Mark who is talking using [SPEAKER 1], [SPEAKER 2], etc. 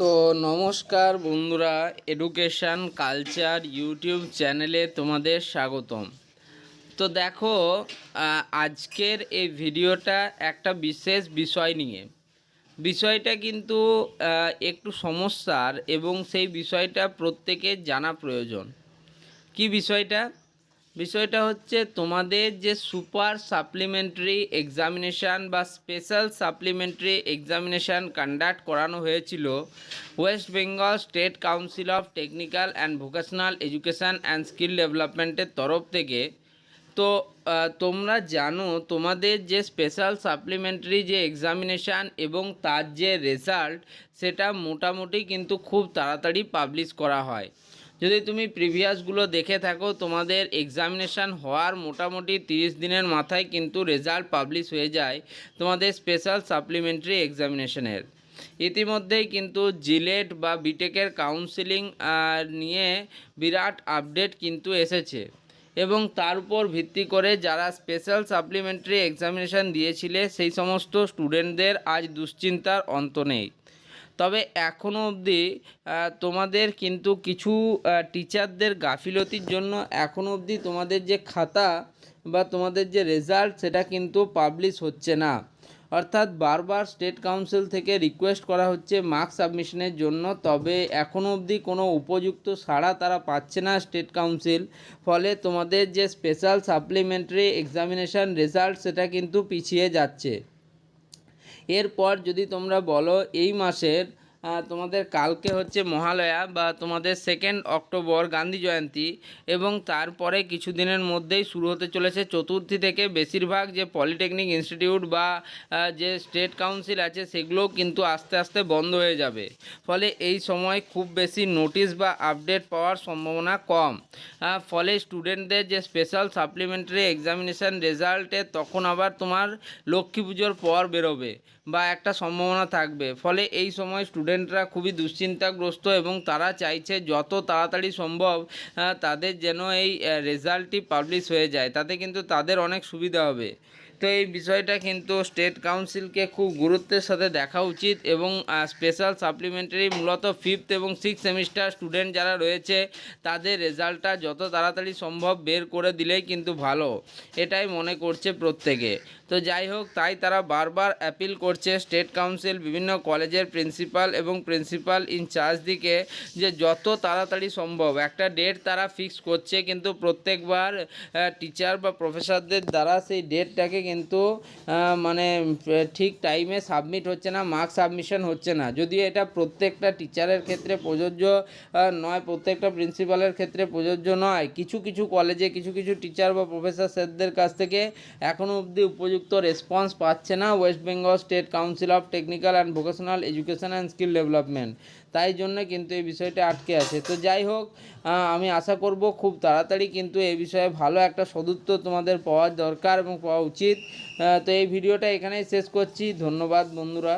[SPEAKER 1] তো নমস্কার বন্ধুরা এডুকেশান কালচার ইউটিউব চ্যানেলে তোমাদের স্বাগতম। তো দেখো আজকের এই ভিডিওটা একটা বিশেষ বিষয় নিয়ে। বিষয়টা কিন্তু একটু সমস্যার এবং সেই বিষয়টা প্রত্যেকের জানা প্রয়োজন। কি বিষয়টা? বিষয়টা হচ্ছে তোমাদের যে সুপার সাপ্লিমেন্টারি এক্সামিনেশান বা স্পেশাল সাপ্লিমেন্টারি এক্সামিনেশান কন্ডাক্ট করানো হয়েছিল West Bengal State Council of Technical and Vocational Education and Skill ডেভেলপমেন্টের তরফ থেকে। তো তোমরা জানো তোমাদের যে স্পেশাল সাপ্লিমেন্টারি যে এক্সামিনেশান এবং তার যে রেজাল্ট, সেটা মোটামুটি কিন্তু খুব তাড়াতাড়ি পাবলিশ করা হয়। যদি তুমি প্রিভিয়াসগুলো দেখে থাকো, তোমাদের এক্সামিনেশান হওয়ার মোটামুটি তিরিশ দিনের মাথায় কিন্তু রেজাল্ট পাবলিশ হয়ে যায় তোমাদের স্পেশাল সাপ্লিমেন্টারি এক্সামিনেশনের ইতিমধ্যেই কিন্তু জিলেট বা বিটেকের কাউন্সিলিং নিয়ে বিরাট আপডেট কিন্তু এসেছে। এবং তার উপর ভিত্তি করে যারা স্পেশাল সাপ্লিমেন্টারি এক্সামিনেশান দিয়েছিলে, সেই সমস্ত স্টুডেন্টদের আজ দুশ্চিন্তার অন্ত নেই। তবে এখনও অবধি তোমাদের কিন্তু কিছু টিচারদের গাফিলতির জন্য এখনও অবধি তোমাদের যে খাতা বা তোমাদের যে রেজাল্ট সেটা কিন্তু পাবলিশ হচ্ছে না। অর্থাৎ বারবার স্টেট কাউন্সিল থেকে রিকোয়েস্ট করা হচ্ছে মার্কস সাবমিশনের জন্য, তবে এখনও অবধি কোনো উপযুক্ত সাড়া তারা পাচ্ছে না স্টেট কাউন্সিল ফলে তোমাদের যে স্পেশাল সাপ্লিমেন্টারি এক্সামিনেশান রেজাল্ট সেটা কিন্তু পিছিয়ে যাচ্ছে। এরপর যদি তোমরা বলো এই মাসের তোমাদের কালকে হচ্ছে মহালয়া বা তোমাদের সেকেন্ড অক্টোবর গান্ধী জয়ন্তী এবং তারপরে কিছুদিনের মধ্যেই শুরু হতে চলেছে চতুর্থী থেকে বেশিরভাগ যে পলিটেকনিক ইনস্টিটিউট বা যে স্টেট কাউন্সিল আছে সেগুলোও কিন্তু আস্তে আস্তে বন্ধ হয়ে যাবে। ফলে এই সময় খুব বেশি নোটিশ বা আপডেট পাওয়ার সম্ভাবনা কম। ফলে স্টুডেন্টদের যে স্পেশাল সাপ্লিমেন্টারি এক্সামিনেশান রেজাল্টে তখন আবার তোমার লক্ষ্মী পুজোর পর বেরোবে বা একটা সম্ভাবনা থাকবে। ফলে এই সময় স্টুডেন্টরা খুবই দুশ্চিন্তাগ্রস্ত এবং তারা চাইছে যত তাড়াতাড়ি সম্ভব তাদের যেন এই রেজাল্টটি পাবলিশ হয়ে যায়। তাতে কিন্তু তাদের অনেক সুবিধা হবে। তো এই বিষয়টা কিন্তু স্টেট কাউন্সিলকে খুব গুরুত্বের সাথে দেখা উচিত এবং স্পেশাল সাপ্লিমেন্টারি মূলত ফিফথ এবং সিক্স সেমিস্টার স্টুডেন্ট যারা রয়েছে, তাদের রেজাল্টটা যত তাড়াতাড়ি সম্ভব বের করে দিলেই কিন্তু ভালো। এটাই মনে করছে প্রত্যেকে। তো যাই হোক, তাই তারা বারবার অ্যাপিল করছে স্টেট কাউন্সিল বিভিন্ন কলেজের প্রিন্সিপাল এবং প্রিন্সিপাল ইনচার্জ দিকে যে যত তাড়াতাড়ি সম্ভব, একটা ডেট তারা ফিক্স করছে, কিন্তু প্রত্যেকবার টিচার বা প্রফেসরদের দ্বারা সেই ডেটটাকে কিন্তু মানে ঠিক টাইমে সাবমিট হচ্ছে না মার্ক সাবমিশন হচ্ছে না। যদিও এটা প্রত্যেকটা টিচারের ক্ষেত্রে প্রযোজ্য নয়, প্রত্যেকটা প্রিন্সিপালের ক্ষেত্রে প্রযোজ্য নয়, কিছু কিছু কলেজে কিছু কিছু টিচার বা প্রফেসর স্যারদের কাছ থেকে এখনও অবধি উপযুক্ত রেসপন্স পাচ্ছে না West Bengal State Council of Technical and Vocational Education and Skill Development তাই জন্য কিন্তু এই বিষয়টা আটকে আছে। তো যাই হোক আমি আশা করব খুব তাড়াতাড়ি কিন্তু এই বিষয়ে ভালো একটা সদুত্তর তোমাদের পাওয়ার দরকার এবং পাওয়া উচিত। তো এই ভিডিওটা এখানেই শেষ করছি। ধন্যবাদ বন্ধুরা।